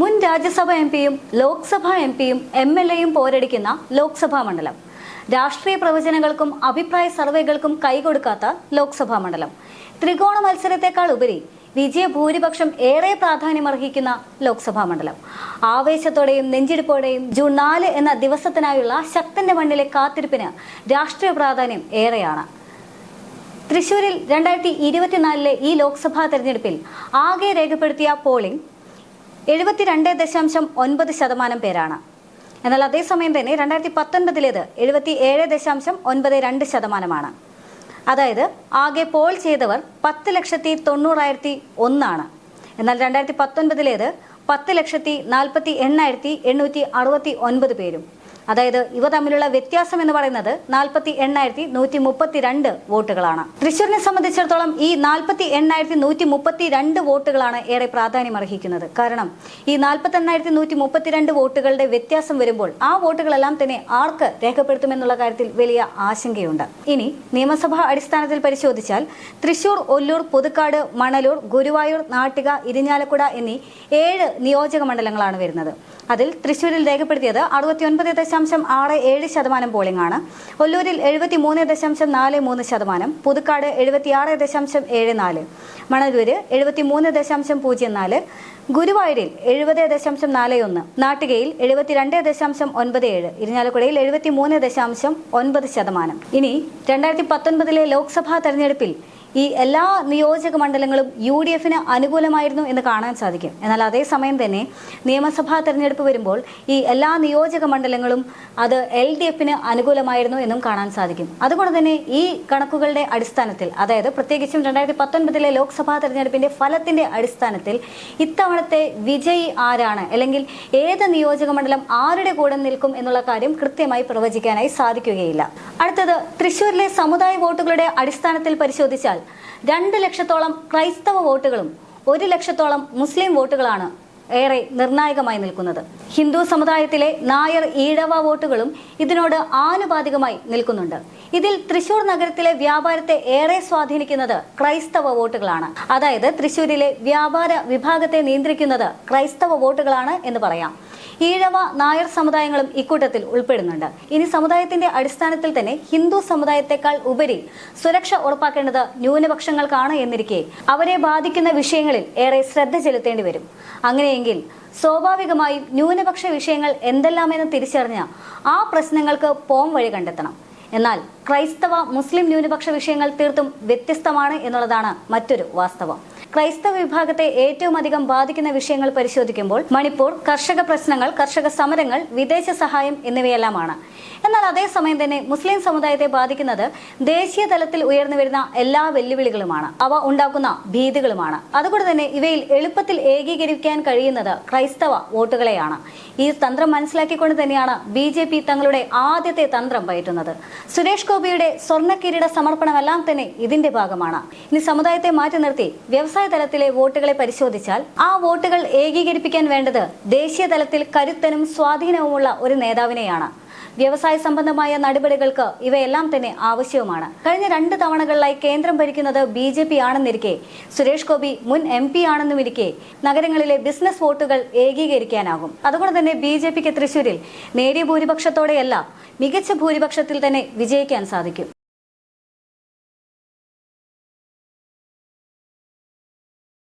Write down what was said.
മുൻ രാജ്യസഭ എം പിയും ലോക്സഭാ എം പിയും എം എൽ എയും പോരടിക്കുന്ന ലോക്സഭാ മണ്ഡലം. രാഷ്ട്രീയ പ്രവചനങ്ങൾക്കും അഭിപ്രായ സർവേകൾക്കും കൈകൊടുക്കാത്ത ലോക്സഭാ മണ്ഡലം. ത്രികോണ മത്സരത്തെക്കാൾ ഉപരി വിജയഭൂരിപക്ഷം ഏറെ പ്രാധാന്യമർഹിക്കുന്ന ലോക്സഭാ മണ്ഡലം. ആവേശത്തോടെയും നെഞ്ചിടിപ്പോടെയും ജൂൺ നാല് എന്ന ദിവസത്തിനായുള്ള ശക്തന്റെ മണ്ണിലെ കാത്തിരിപ്പിന് രാഷ്ട്രീയ പ്രാധാന്യം ഏറെയാണ്. തൃശൂരിൽ രണ്ടായിരത്തി ഇരുപത്തിനാലിലെ ഈ ലോക്സഭാ തെരഞ്ഞെടുപ്പിൽ ആകെ രേഖപ്പെടുത്തിയ പോളിംഗ് എഴുപത്തിരണ്ട് ദശാംശം ഒൻപത് ശതമാനം പേരാണ്. എന്നാൽ അതേസമയം തന്നെ രണ്ടായിരത്തി പത്തൊൻപതിലേത് എഴുപത്തി ഏഴ് ദശാംശം ഒൻപത് രണ്ട് ശതമാനമാണ്. അതായത് ആകെ പോൾ ചെയ്തവർ പത്ത് ലക്ഷത്തി തൊണ്ണൂറായിരത്തി ഒന്നാണ്. എന്നാൽ രണ്ടായിരത്തി പത്തൊൻപതിലേത് പത്ത് ലക്ഷത്തി നാൽപ്പത്തി എണ്ണായിരത്തി എണ്ണൂറ്റി അറുപത്തി ഒൻപത് പേരും. അതായത് ഇവ തമ്മിലുള്ള വ്യത്യാസം എന്ന് പറയുന്നത് നാൽപ്പത്തി എണ്ണായിരത്തി നൂറ്റി മുപ്പത്തി രണ്ട് വോട്ടുകളാണ്. തൃശ്ശൂരിനെ സംബന്ധിച്ചിടത്തോളം ഈ നാൽപ്പത്തി എണ്ണായിരത്തി നൂറ്റി മുപ്പത്തി രണ്ട് വോട്ടുകളാണ് ഏറെ പ്രാധാന്യം അർഹിക്കുന്നത്. കാരണം ഈ നാൽപ്പത്തി എണ്ണായിരത്തി നൂറ്റി മുപ്പത്തിരണ്ട് വോട്ടുകളുടെ വ്യത്യാസം വരുമ്പോൾ ആ വോട്ടുകളെല്ലാം തന്നെ ആർക്ക് രേഖപ്പെടുത്തുമെന്നുള്ള കാര്യത്തിൽ വലിയ ആശങ്കയുണ്ട്. ഇനി നിയമസഭാ അടിസ്ഥാനത്തിൽ പരിശോധിച്ചാൽ തൃശൂർ ഒല്ലൂർ പുതുക്കാട് മണലൂർ ഗുരുവായൂർ നാട്ടിക ഇരിഞ്ഞാലക്കുട എന്നീ ഏഴ് നിയോജക മണ്ഡലങ്ങളാണ് വരുന്നത്. അതിൽ തൃശൂരിൽ രേഖപ്പെടുത്തിയത് അറുപത്തിയൊൻപത് ദശാംശം ആറ് ഏഴ് ശതമാനം പോളിംഗ് ആണ്. ഒല്ലൂരിൽ എഴുപത്തി മൂന്ന് ദശാംശം നാല് മൂന്ന് ശതമാനം പുതുക്കാട് എഴുപത്തിയാറ് ദശാംശം ഏഴ് നാല് മണലൂര് എഴുപത്തി മൂന്ന് ദശാംശം പൂജ്യം നാല് ഗുരുവായൂരിൽ എഴുപത് ദശാംശം നാല് ഒന്ന് നാട്ടികയിൽ എഴുപത്തിരണ്ട് ദശാംശം ഒൻപത് ഏഴ് ഇരിഞ്ഞാലക്കുടയിൽ എഴുപത്തി മൂന്ന് ദശാംശം ഒൻപത് ശതമാനം. ഇനി രണ്ടായിരത്തി പത്തൊൻപതിലെ ലോക്സഭാ തെരഞ്ഞെടുപ്പിൽ ഈ എല്ലാ നിയോജക മണ്ഡലങ്ങളും യു ഡി എഫിന് അനുകൂലമായിരുന്നു എന്ന് കാണാൻ സാധിക്കും. എന്നാൽ അതേസമയം തന്നെ നിയമസഭാ തെരഞ്ഞെടുപ്പ് വരുമ്പോൾ ഈ എല്ലാ നിയോജക മണ്ഡലങ്ങളും അത് എൽ ഡി എഫിന് അനുകൂലമായിരുന്നു എന്നും കാണാൻ സാധിക്കും. അതുകൊണ്ട് തന്നെ ഈ കണക്കുകളുടെ അടിസ്ഥാനത്തിൽ അതായത് പ്രത്യേകിച്ചും രണ്ടായിരത്തി പത്തൊൻപതിലെ ലോക്സഭാ തെരഞ്ഞെടുപ്പിന്റെ ഫലത്തിന്റെ അടിസ്ഥാനത്തിൽ ഇത്തവണത്തെ വിജയി ആരാണ്? അല്ലെങ്കിൽ ഏത് നിയോജക മണ്ഡലം ആരുടെ കൂടെ നിൽക്കും എന്നുള്ള കാര്യം കൃത്യമായി പ്രവചിക്കാനായി സാധിക്കുകയില്ല. അടുത്തത് തൃശൂരിലെ സമുദായ വോട്ടുകളുടെ അടിസ്ഥാനത്തിൽ പരിശോധിച്ചാൽ രണ്ട് ലക്ഷത്തോളം ക്രൈസ്തവ വോട്ടുകളും ഒരു ലക്ഷത്തോളം മുസ്ലിം വോട്ടുകളാണ് ഏറെ നിർണായകമായി നിൽക്കുന്നത്. ഹിന്ദു സമുദായത്തിലെ നായർ ഈഴവ വോട്ടുകളും ഇതിനോട് ആനുപാതികമായി നിൽക്കുന്നുണ്ട്. ഇതിൽ തൃശൂർ നഗരത്തിലെ വ്യാപാരത്തെ ഏറെ സ്വാധീനിക്കുന്നത് ക്രൈസ്തവ വോട്ടുകളാണ്. അതായത് തൃശൂരിലെ വ്യാപാര വിഭാഗത്തെ നിയന്ത്രിക്കുന്നത് ക്രൈസ്തവ വോട്ടുകളാണ് എന്ന് പറയാം. ഈഴവ നായർ സമുദായങ്ങളും ഇക്കൂട്ടത്തിൽ ഉൾപ്പെടുന്നുണ്ട്. ഇനി സമുദായത്തിന്റെ അടിസ്ഥാനത്തിൽ തന്നെ ഹിന്ദു സമുദായത്തെക്കാൾ ഉപരി സുരക്ഷ ഉറപ്പാക്കേണ്ടത് ന്യൂനപക്ഷങ്ങൾക്കാണ് എന്നിരിക്കെ അവരെ ബാധിക്കുന്ന വിഷയങ്ങളിൽ ഏറെ ശ്രദ്ധ ചെലുത്തേണ്ടി വരും. അങ്ങനെയെങ്കിൽ സ്വാഭാവികമായും ന്യൂനപക്ഷ വിഷയങ്ങൾ എന്തെല്ലാമെന്ന് തിരിച്ചറിഞ്ഞ ആ പ്രശ്നങ്ങൾക്ക് പോം വഴി കണ്ടെത്തണം. എന്നാൽ ക്രൈസ്തവ മുസ്ലിം ന്യൂനപക്ഷ വിഷയങ്ങൾ തീർത്തും വ്യത്യസ്തമാണ് എന്നുള്ളതാണ് മറ്റൊരു വാസ്തവം. ക്രൈസ്തവ വിഭാഗത്തെ ഏറ്റവും അധികം ബാധിക്കുന്ന വിഷയങ്ങൾ പരിശോധിക്കുമ്പോൾ മണിപ്പൂർ കർഷക പ്രശ്നങ്ങൾ കർഷക സമരങ്ങൾ വിദേശ സഹായം എന്നിവയെല്ലാമാണ്. എന്നാൽ അതേസമയം തന്നെ മുസ്ലിം സമുദായത്തെ ബാധിക്കുന്നത് ദേശീയ തലത്തിൽ ഉയർന്നു വരുന്ന എല്ലാ വെല്ലുവിളികളുമാണ്. അവ ഉണ്ടാക്കുന്ന ഭീതികളുമാണ്. അതുകൊണ്ട് തന്നെ ഇവയിൽ എളുപ്പത്തിൽ ഏകീകരിക്കാൻ കഴിയുന്നത് ക്രൈസ്തവ വോട്ടുകളെയാണ്. ഈ തന്ത്രം മനസ്സിലാക്കിക്കൊണ്ട് തന്നെയാണ് ബി ജെ പി തങ്ങളുടെ ആദ്യത്തെ തന്ത്രം പയറ്റുന്നത്. സുരേഷ് ഗോപിയുടെ സ്വർണ കിരീട സമർപ്പണമെല്ലാം തന്നെ ഇതിന്റെ ഭാഗമാണ്. ഇനി സമുദായത്തെ മാറ്റി നിർത്തി വ്യവസായ തലത്തിലെ വോട്ടുകളെ പരിശോധിച്ചാൽ ആ വോട്ടുകൾ ഏകീകരിപ്പിക്കാൻ വേണ്ടത് ദേശീയ തലത്തിൽ കരുത്തനും സ്വാധീനവുമുള്ള ഒരു നേതാവിനെയാണ്. വ്യവസായ സംബന്ധമായ നടപടികൾക്ക് ഇവയെല്ലാം തന്നെ ആവശ്യവുമാണ്. കഴിഞ്ഞ രണ്ട് തവണകളിലായി കേന്ദ്രം ഭരിക്കുന്നത് ബി ജെ പി ആണെന്നിരിക്കെ സുരേഷ് ഗോപി മുൻ എം പി ആണെന്നുമിരിക്കെ നഗരങ്ങളിലെ ബിസിനസ് വോട്ടുകൾ ഏകീകരിക്കാനാകും. അതുകൊണ്ട് തന്നെ ബി ജെ പിക്ക് തൃശൂരിൽ നേരിയ ഭൂരിപക്ഷത്തോടെയല്ല മികച്ച ഭൂരിപക്ഷത്തിൽ തന്നെ വിജയിക്കാൻ സാധിക്കും.